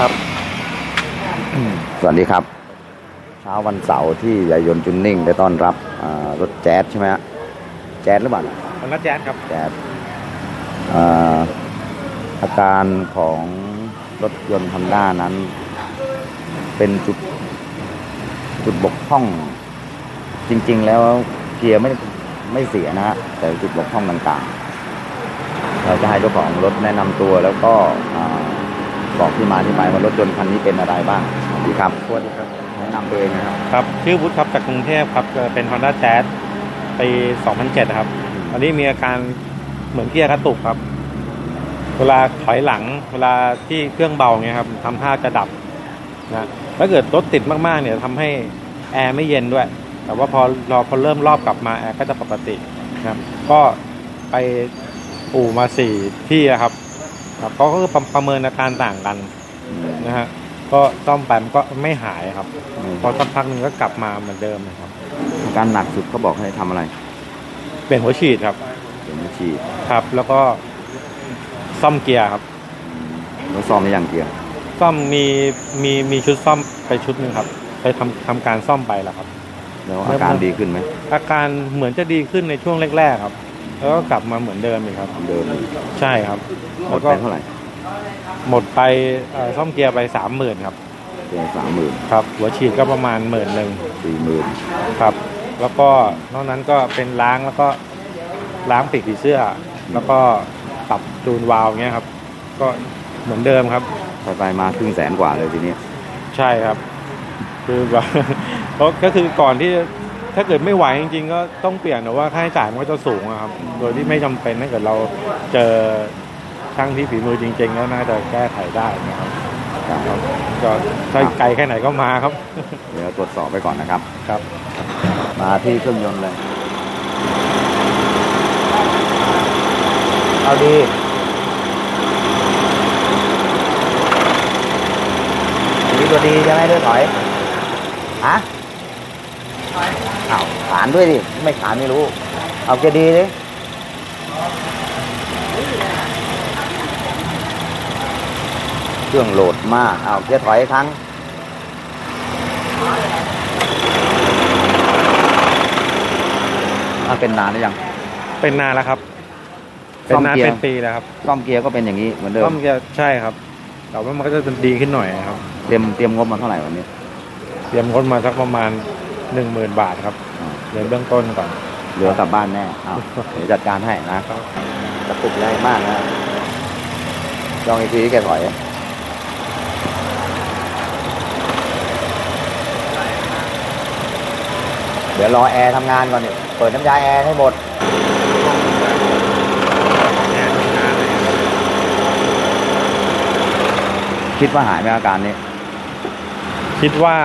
ครับสวัสดีครับ เช้าวันเสาร์ที่ยายยนต์จุนนิ่งไปต้อนรับอ่ารถแจ๊สใช่ไหมฮะแจ๊สหรือเปล่าผมนัดแจ๊ดครับแจ๊สอ่าอาการของรถยนต์ฮอนด้านั้น เป็นจุดจุดบกพร่อง จริง ๆ แล้วเกียร์ไม่ไม่เสียนะฮะแต่จุดบกพร่องต่างๆ เราจะให้เจ้าของรถแนะนำตัวแล้วก็อ่า บอกที่มาที่ไปว่ารถยนต์คันนี้เป็นอะไรบ้างสวัสดีครับสวัสดีครับแนะนำตัวเองนะครับครับชื่อวุฒิครับจากกรุงเทพครับจะเป็น Honda Jazz ปี 2007นะครับ ตอนนี้มีอาการเหมือนเกียร์กระตุกครับ เวลาถอยหลัง เวลาที่เครื่องเบาเงี้ยครับทำท่าจะดับนะถ้าเกิดรถติดมากๆเนี่ยทำให้แอร์ไม่เย็นด้วย แต่ว่าพอรอพอเริ่มรอบกลับมาแอร์ก็จะปกตินะครับ ก็ไปอู่มาสี่ที่อะครับ ครับก็คือประประเมินอาการต่างกันนะฮะก็ซ่อมไปมันก็ไม่หายครับ พอสักพักหนึ่งก็กลับมาเหมือนเดิมนะครับอาการหนักสุดเขาบอกให้ทำอะไรเปลี่ยนหัวฉีดครับเป็นวิธีครับ แล้วก็ซ่อมเกียร์ครับ แล้วซ่อมได้ยังเกียร์ซ่อมมีมีมีชุดซ่อมไปชุดหนึ่งครับ ไปทำทำการซ่อมไปแล้วครับ แล้วอาการดีขึ้นไหมอาการเหมือนจะดีขึ้นในช่วงแรกๆครับ แล้วก็กลับมาเหมือนเดิมอีกครับ เดิมใช่ครับหมแล้ดวก็ไปเท่าไหร่หมดไปเอ่อซ่อมเกียร์ไปสามหมื่นครับเกียร์สามหมื่นครับ หัวฉีดก็ประมาณหมื่นหนึ่งสี่หมื่นครับ แล้วก็นอกนั้นก็เป็นล้างแล้วก็ล้างปีกผีเสื้อ แล้วก็ปรับจูนวาล์วเงี้ยครับ ก็เหมือนเดิมครับไปไปมาครึ่งแสนกว่าเลยทีนี้ ใช่ครับ คือแบบเพราะก็คือก่อนที่ ถ้าเกิดไม่ไหวจริงๆก็ต้องเปลี่ยนแต่ว่าค่าใช้จ่ายมันก็จะสูงอะครับ โดยที่ไม่จำเป็นถ้าเกิดเราเจอช่างที่ฝีมือจริงๆก็น่าจะแก้ไขได้นะครับครับก็ถ้าไกลแค่ไหนก็มาครับ เดี๋ยวตรวจสอบไปก่อนนะครับ ครับ มาที่เครื่องยนต์เลย เอาดีมีตัวดีใช่ไหมด้วยถอย ฮะ อ้าวขานด้วยดิ ไม่ขานไม่รู้ เอาเกียร์ดีดิเครื่องโหลดมาก เอาเกียร์ถอยอีกครั้งอะเป็นนานหรือยัง เป็นนานแล้วครับ เป็นนานซ่อมเกียร์เป็นปีแล้วครับ ซ่อมเกียร์ก็เป็นอย่างนี้เหมือนเดิมก็มันจะใช่ครับ แต่ว่ามันก็จะดีขึ้นหน่อยครับ เตรียมเตรียมงบมาเท่าไหร่วันนี้ เตรียมคนมาสักประมาณ หนึ่งหมื่นบาทครับอ่าเรียนเบื้องต้นก่อนเหลือกลับบ้านแน่อ้าวเดี๋ยวจัดการให้นะกระตุกแรงมากนะลองอีกทีที่แกถอยเดี๋ยวรอแอร์ทำงานก่อนเนี่ยเปิดน้ำยาแอร์ให้หมดคิดว่าหายไหมอาการนี้ คิดว่า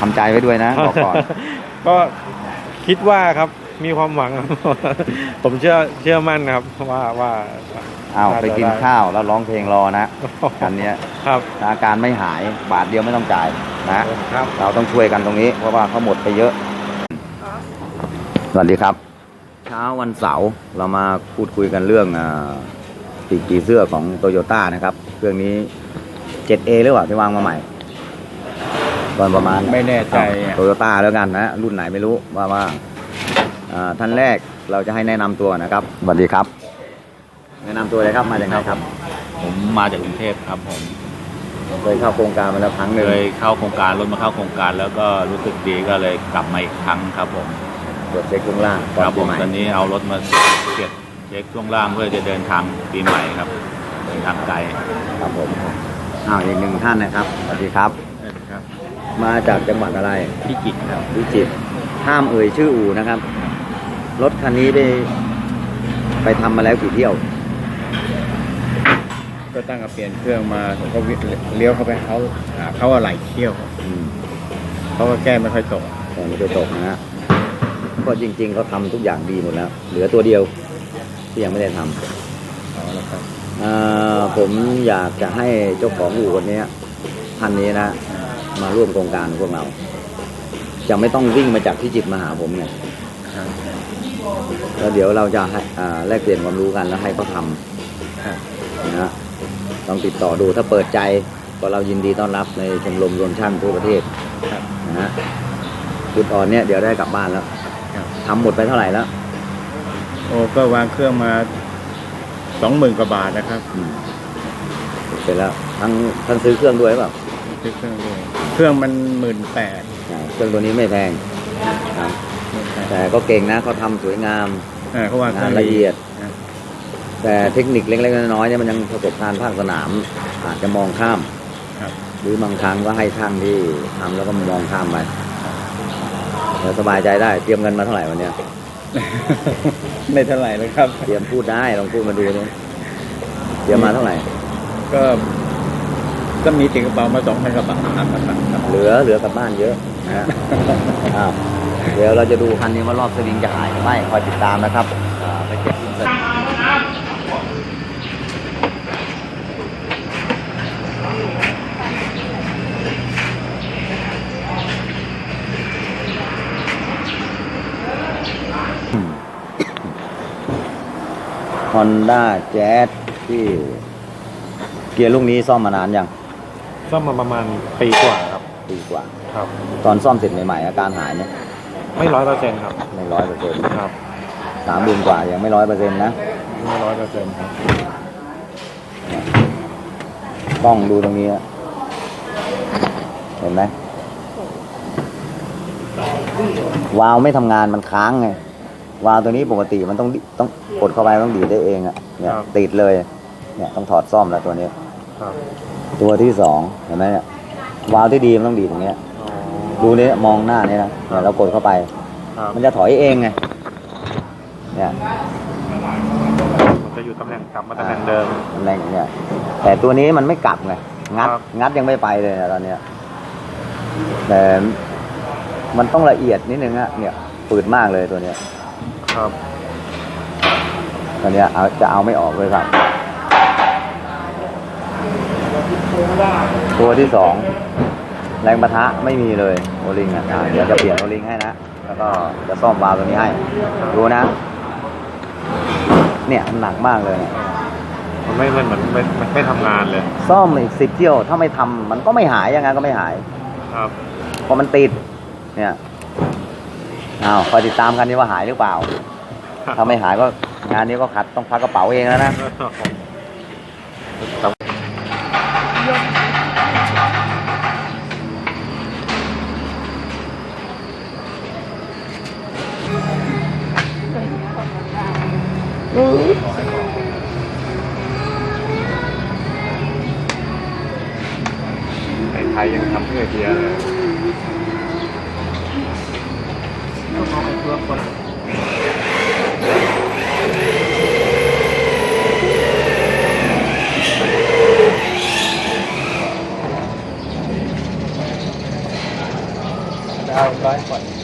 ทำใจไว้ด้วยนะบอกก่อน ก็คิดว่าครับมีความหวังครับผมเชื่อเชื่อมั่นครับ ว่าว่าอ้าวน่จะไปกินด้ข้าวแล้วร้องเพลงรอนะกันเนี้ยครับอาการไม่หายบาทเดียวไม่ต้องจ่ายนะครับเราต้องช่วยกันตรงนี้ เพราะว่าเขาหมดไปเยอะ สวัสดีครับ เช้าวันเสาร์เรามาพูดคุยกันเรื่องอาปีกผีเสื้อของโตโยต้านะครับ เครื่องนี้ 7A หรือเปล่าที่วางมาใหม่ ตอนประมาณไม่แน่ใจอะโตโยต้าแล้วกันนะรุ่นไหนไม่รู้ว่าว่าอ่าท่านแรกเราจะให้แนะนำตัวนะครับสวัสดีครับ แนะนำตัวเลยครับมาจากไหนครับ ผมมาจากกรุงเทพครับผมเคยเข้าโครงการมาแล้วครั้งหนึ่งเคยเข้าโครงการรถมาเข้าโครงการ แล้วก็รู้สึกดีก็เลยกลับมาอีกครั้งครับผมตรวจเช็คข้างล่างก่คอนรับผปีมใหม่ตอนนี้เอารถมาเก็บเช็คช่วงล่างเพื่อจะเดินทางปีใหม่ครับเดินทางไกลครับผมอ้าวอีกหนึ่งท่านนะครับสวัสดีครับครับ มาจากจังหวัดอะไรพี่จิตรครับพิจิตรห้ามเอ่ยชื่ออู่นะครับ รถคันนี้ได้ไปทำมาแล้วกี่เที่ยว ก็ตั้งกับเปลี่ยนเครื่องมาผมก็วิ่งเลี้ยวเข้าไปเขาหาเขาอะไรเที่ยวอืมเขาก็แก้ไม่ค่อยตกแต่ไม่ได้ตกนะฮะก็จริง ๆเขาทำทุกอย่างดีหมดแล้วเหลือตัวเดียวที่ยังไม่ได้ทำเอาละครับเอ่อผมอยากจะให้เจ้าของอู่คนเนี้ยท่านนี้นะ มาร่วมโครงการของพวกเรา จะไม่ต้องวิ่งมาจากพิจิตรมาหาผมไงแล้วเดี๋ยวเราจะให้อ่าแลกเปลี่ยนความรู้กันแล้วให้เขาทำครับนะฮะลองติดต่อดูถ้าเปิดใจก็เรายินดีต้อนรับในชมรมรวมช่างทั่วประเทศครับนะฮะจุดอ่อนเนี่ยเดี๋ยวได้กลับบ้านแล้วครับทำหมดไปเท่าไหร่แล้ว โอ้ก็วางเครื่องมาสองหมื่นกว่าบาทนะครับอืมเสร็จแล้วทั้งทั้งซื้อเครื่องด้วยหรือเปล่าซื้อเครื่องด้วย เครื่องมันหมื่นแปดอ่าเครื่องตัวนี้ไม่แพงครับแต่ก็เก่งนะเขาทำสวยงาม เขาว่าเครื่องงานละเอียดนะแต่เทคนิคเล็กๆน้อยๆเนี่ยมันยังประสบการณ์ภาคสนาม อาจจะมองข้าม ครับ หรือบางครั้งก็ให้ช่างที่ทำแล้วก็มองข้ามไปเดี๋ยวสบายใจได้เตรียมเงินมาเท่าไหร่วันเนี้ยไม่เท่าไหร่เลยครับ เตรียมพูดได้ลองพูดมาดูนี่เตรียมมาเท่าไหร่ก็ ก็มีติดกระเป๋ามาสองพันกว่าบาทครับครับครับเหลือเหลือกลับบ้านเยอะนะฮะอ้าวเดี๋ยวเราจะดูคันนี้ว่ารอบสวิงจะหายหรือไม่คอยติดตามนะครับอ่าไปเก็บอินเสิร์ตฮอนด้าแจ๊สที่เกียร์ลูกนี้ซ่อมมานานยัง ซ่อมมาประมาณปีกว่าครับปีกว่า ครับ ตอนซ่อมเสร็จใหม่ๆอาการหายเนี่ยไม่ร้อยเปอร์เซ็นต์ครับไม่ร้อยเปอร์เซ็นต์ครับสามเดือนกว่ายังไม่ร้อยเปอร์เซ็นต์นะไม่ร้อยเปอร์เซ็นต์ครับกล้องดูตรงนี้อะเห็นไหมวาล์วไม่ทำงานมันค้างไงวาล์วตัวนี้ปกติมันต้องดิต้องกดเข้าไปมันต้องดีดได้เองอะเนี่ยครับติดเลย เนี่ยต้องถอดซ่อมแล้วตัวนี้ครับ ตัวที่สองเห็นไหมเนี่ยวาล์วที่ดีมันต้องดีดตรงเนี้ยอ๋อดูนี่มองหน้านี่นะเนี่ยเรากดเข้าไปครับมันจะถอยเองไงเนี่ยมันจะอยู่ตำแหน่งกลับมาตำแหน่งเดิมตำแหน่งเนี่ยแต่ตัวนี้มันไม่กลับไงงัดครับงัดยังไม่ไปเลยนะตอนเนี้ยแต่มันต้องละเอียดนิดนึงอะเนี่ยปืดมากเลยตัวเนี้ยครับตอนเนี้ยเอาจะเอาไม่ออกเลยครับ ตัวที่สองแรงประทะไม่มีเลยโอลิงอะอ่าเดี๋ยวจะเปลี่ยนโอลิงให้นะ แล้วก็จะซ่อมวาล์วตัวนี้ให้ ดูนะ เนี่ยมันหนักมากเลยเนี่ยมันไม่มันเหมือนไม่มันไม่ทำงานเลย ซ่อมอีกสิบเที่ยว ถ้าไม่ทำมันก็ไม่หายยังไงก็ไม่หาย ครับเพราะมันติด เนี่ยอ้าวคอยติดตามกันนี่ว่าหายหรือเปล่า ถ้าไม่หายก็งานนี้ก็ขัดต้องพักกระเป๋าเองแล้วนะค ในไทยยังทำเพื่อเดียเลยเอาร้อยก่อน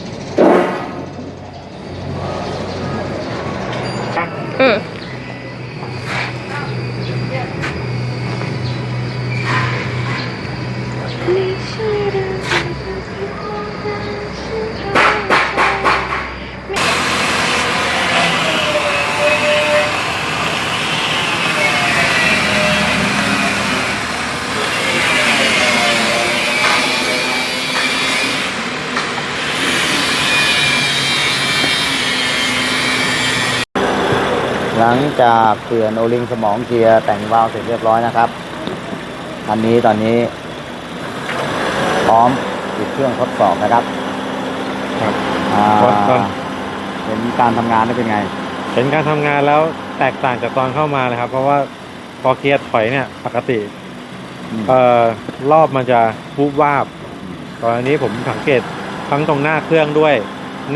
หลังจากเปลี่ยนโอลิงสมองเกียร์แต่งวาล์วเสร็จเรียบร้อยนะครับคันนี้ตอนนี้ พร้อมติดเครื่องทดสอบนะครับครับอ่าก่อนก่อนเห็นการทำงานได้เป็นไง เห็นการทำงานแล้วแตกต่างจากตอนเข้ามาเลยครับ เพราะว่าพอเกียร์ถอยเนี่ย ปกติอืม เอ่อรอบมันจะวูบวาบ ตอนนี้ผมสังเกตทั้งตรงหน้าเครื่องด้วย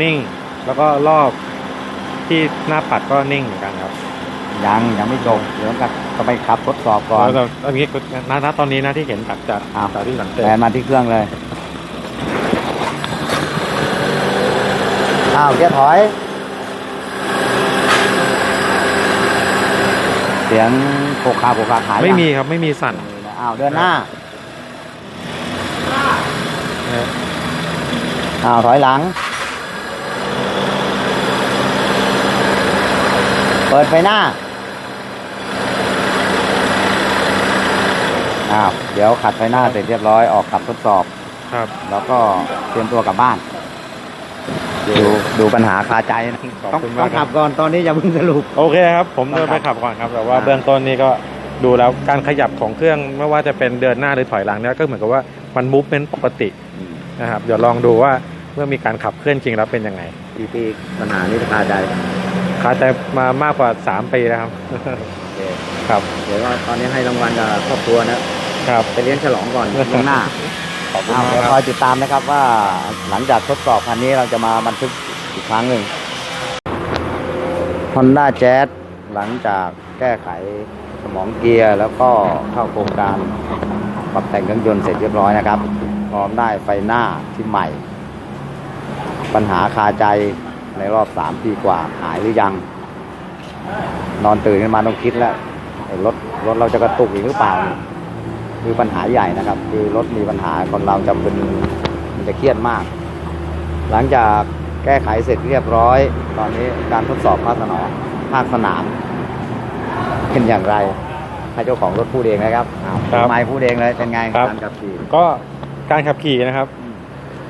นิ่ง แล้วก็รอบ ที่หน้าปัดก็นิ่งเหมือนกันครับยังยังไม่จบเดี๋ยวกับต้องไปขับทดสอบก่อนแล้วอันนี้ณณตอนนี้นะที่เห็นจากจากอ้าวจากที่สังเกตแทนมาที่เครื่องเลยอ้าวเกียร์ถอย เสียงโคกคาโคกคาหายไม่ยังมีครับไม่มีสั่นอ้าวเดินหน้าอ้าวถอยหลัง ปิดไฟหน้า อ้าว เดี๋ยวขัดไฟหน้าเสร็จเรียบร้อยออกขับทดสอบ ครับ แล้วก็เตรียมตัวกลับบ้าน ดูดูปัญหาคาใจนะขอบต้องคุณต้มาอกงครัขับ บก่อนตอนนี้อย่าเพิ่งสรุป โอเคครับ ผมเดินครัไปบขับก่อนครับ แต่ว่าอ่า เบื้องต้นนี่ก็ดูแล้วการขยับของเครื่องไม่ว่าจะเป็นเดินหน้าหรือถอยหลังเนี่ยก็เหมือนกับว่ามันมูฟเป็นปกตินะครับ เดี๋ยวลองดูว่าเมื่อมีการขับเคลื่อนจริงแล้วเป็นยังไงปีปีปัญหานี้คาใจ คาใจมามากกว่า3ปีแล้วครับ โอเคครับ เดี๋ยวก็ตอนนี้ให้รางวัลกับครอบครัวนะครับ ไปเลี้ยงฉลองก่อนล่วงหน้าขอบคุณอ้าวมากเดี๋ยวคคอรัยบติดตามนะครับว่าหลังจากทดสอบคันนี้เราจะมาบันทึกอีกครั้งหนึ่ง Honda Jazz หลังจากแก้ไขสมองเกียร์แล้วก็เข้าโครงการปรับแต่งเครื่องยนต์เสร็จเรียบร้อยนะครับ พร้อมได้ไฟหน้าที่ใหม่ ปัญหาคาใจ ในรอบ 3 ปีกว่าหายหรือยัง นอนตื่นขึ้นมาต้องคิดแล้วเอ้ยรถรถเราจะกระตุกอีกหรือเปล่า คือปัญหาใหญ่นะครับ คือรถมีปัญหาคนเราจะเป็นมันจะเครียดมาก หลังจากแก้ไขเสร็จเรียบร้อย ตอนนี้การทดสอบภาคสนามภาคสนาม เป็นอย่างไรให้เจ้าของรถพูดเองนะครับอ้าวครับไม้พูดเองเลยเป็นไงครับการขับขี่ก็การขับขี่นะครับ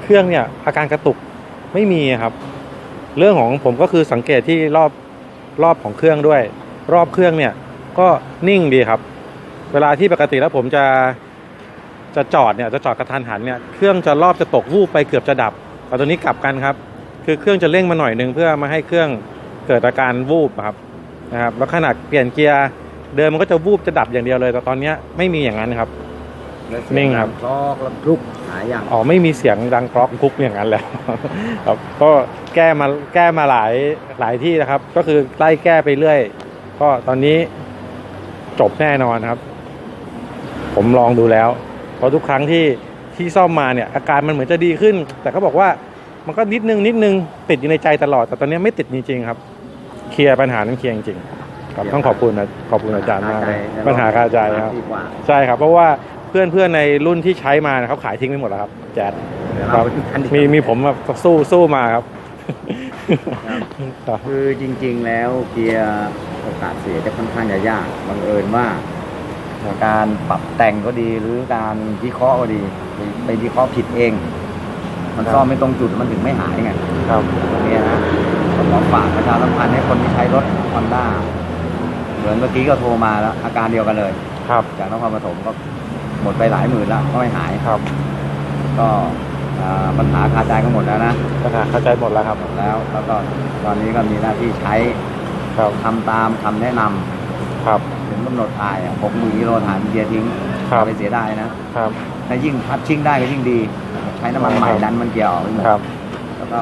เครื่องเนี่ยอาการกระตุกไม่มีครับ เรื่องของผมก็คือสังเกตที่รอบรอบของเครื่องด้วย รอบเครื่องเนี่ยก็นิ่งดีครับ เวลาที่ปกติแล้วผมจะจะจอดเนี่ยจะจอดกระทันหันเนี่ยเครื่องจะรอบจะตกวูบไปเกือบจะดับแต่ตัวนี้กลับกันครับ คือเครื่องจะเร่งมาหน่อยหนึ่งเพื่อมาให้เครื่องเกิดอาการวูบครับนะครับแล้วขนาดเปลี่ยนเกียร์เดิมมันก็จะวูบจะดับอย่างเดียวเลยแต่ตอนนี้ไม่มีอย่างนั้นครับ นิ่งครับดัคลอกแล้วคลุกหายอย่างอ๋อไม่มีเสียงดังกรอบคุกอย่างนั้นแล้วครับก็แก้มาแก้มาหลายหลายที่นะครับ ก็คือไล่แก้ไปเรื่อย ก็ตอนนี้จบแน่นอนครับ ผมลองดูแล้ว เพราะทุกครั้งที่ที่ซ่อมมาเนี่ย อาการมันเหมือนจะดีขึ้น แต่เขาบอกว่ามันก็นิดนึงนิดนึงติดอยู่ในใจตลอด แต่ตอนนี้ไม่ติดจริงๆครับ เคลียร์ปัญหานั้นเคลียร์จริงๆครับต้องขอบคุณนะขอบคุณอาจารย์มากเลยปัญหาคาใจครับดีกว่าใช่ครับ เพราะว่า เพื่อนเพื่อนๆในรุ่นที่ใช้มาเนี่ยเขาขายทิ้งไปหมดแล้วครับ แจ๊ดเดี๋ยวคเรารับไปดูกันดีกว่ามีมีผมแบบสู้สู้มาครับครับ คือจริง ๆ แล้วเกียร์โอกาสเสียจะค่อนข้างจะยากบังเอิญว่าการปรับแต่งก็ดีหรือการวิเคราะห์ก็ดีไปไปวิเคราะห์ผิดเอง มันครับซ่อมไม่ตรงจุดมันถึงไม่หายไงครับตรงนี้นะผมขอฝากประชาสัมพันธ์ให้คนที่ใช้รถฮอนด้าเหมือนเมื่อกี้ก็โทรมาแล้ว อาการเดียวกันเลย ครับจากนครปฐมก็ หมดไปหลายหมื่นแล้วก็ไม่หายครับ ก็อ่าปัญหาคาใจก็หมดแล้วนะปัญหาเข้าใจหมดแล้วครับหมดแล้ว แล้วก็ตอนนี้ก็มีหน้าที่ใช้ครับทำตามคำแนะนำครับถึงกำหนดถ่ายหกหมื่นกิโลถ่ายเกียร์ทิ้งครับอย่าไปเสียดายนะครับถ้ายิ่งพัดชิ่งได้ก็ยิ่งดี ใช้น้ำมันใหม่ครับดันมันเกียร์ออกไปหมดครับ แล้วก็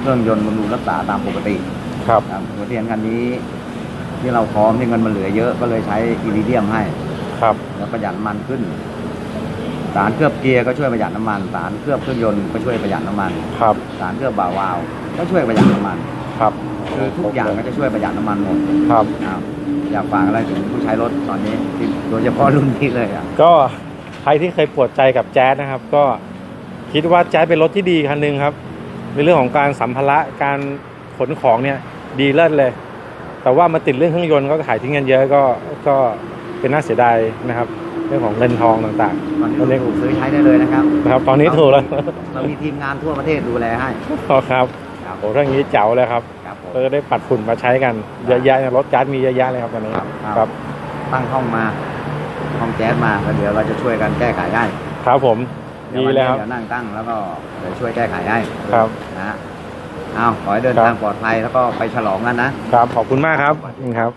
เครื่องยนต์บำรุงรักษาตามปกติครับครับหัวเทียนคันนี้ ที่เราพร้อมที่เงินมันเหลือเยอะก็เลยใช้อิริเดียมให้ ครับ แล้วประหยัดน้ำมันขึ้น สารเคลือบเกียร์ก็ช่วยประหยัดน้ำมัน สารเคลือบเครื่องยนต์ก็ช่วยประหยัดน้ำมัน ครับ สารเคลือบบ่าวาล์วก็ช่วยประหยัดน้ำมัน ครับ คือทุกอย่างก็จะช่วยประหยัดน้ำมันหมดครับ ครับอยากฝากอะไรถึงผู้ใช้รถตอนนี้ที่โดยเฉพาะรุ่นนี้เลยอะ ก็ใครที่เคยปวดใจกับแจ๊สนะครับ ก็คิดว่าแจ๊สเป็นรถที่ดีคันหนึ่งครับ ในเรื่องของการสัมภาระการขนของเนี่ยดีเลิศเลย แต่ว่ามาติดเรื่องเครื่องยนต์ก็ขายทิ้งกันเยอะก็ก็ เป็นน่าเสียดายนะครับ เรื่องของเงินทองต่างตอนนี้ถูกซื้อใช้ได้เลยนะครับๆนะครับ ตอนนี้ถูกแล้วเรามีทีมงานทั่วประเทศดูแลให้ครับครับโอ้เรื่องนี้เจ๋วเลยครับครับผมก็จะได้ปัดฝุ่นมาใช้กันเยอะแยะรถจัดมีเยอะแยะเลยครับตอนนี้ครับครับตั้งห้องมาห้องแก๊สมาแล้วเดี๋ยวเราจะช่วยกันแก้ไขได้ครับผมดี๋ดีววันเลยนี้ครับ เดี๋ยวนั่งตั้งแล้วก็เดี๋ยวช่วยแก้ไขให้ครับ นะฮะเอาขอให้เดินครับทางปลอดภัยแล้วก็ไปฉลองกันนะ ครับขอบคุณมากครับครับ